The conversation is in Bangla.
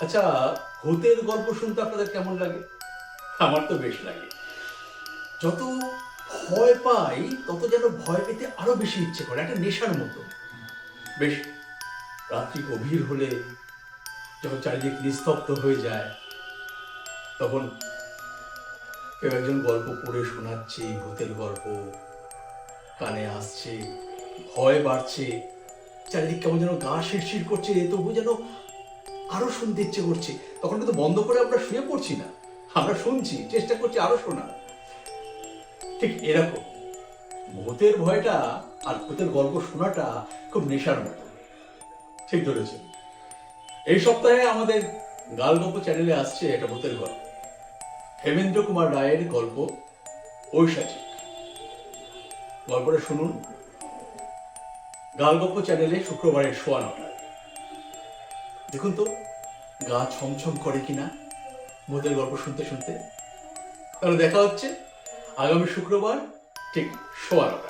আচ্ছা ভূতের গল্প শুনতে আপনাদের কেমন লাগে? আমার তো বেশ লাগে। যত ভয় পাই তত যেন ভয় পেতে আরও বেশি ইচ্ছে করে একটা নেশার মতো। বেশ রাত্রি গভীর হলে যখন চারিদিক নিস্তব্ধ হয়ে যায় তখন কেউ একজন গল্প পড়ে শোনাচ্ছে ভূতের গল্প। কানে আসছে ভয় বাড়ছে চারিদিক কেমন যেন গা শিরশির করছে তবু যেন আরও শুনতে ইচ্ছে করছে। তখন কিন্তু বন্ধ করে আমরা শুয়ে পড়ছি না। আমরা শুনছি, চেষ্টা করছি আরও শোনার। ঠিক এরকম। ভূতের ভয়টা আর ভূতের গল্প শোনাটা খুব নেশার মতো। ঠিক ধরেছেন। এই সপ্তাহে আমাদের গাল গল্প চ্যানেলে আসছে একটা ভূতের গল্প। হেমেন্দ্র কুমার রায়ের গল্প ঐশাচিক গল্পটা শুনুন। গাল গল্প চ্যানেলে শুক্রবারের সোয়া নটায় দেখুন তো, গা ছমছম করে কিনা, ভূতের গল্প শুনতে শুনতে। তাহলে দেখা হচ্ছে আগামী শুক্রবার, ঠিক সোয়া নটায়।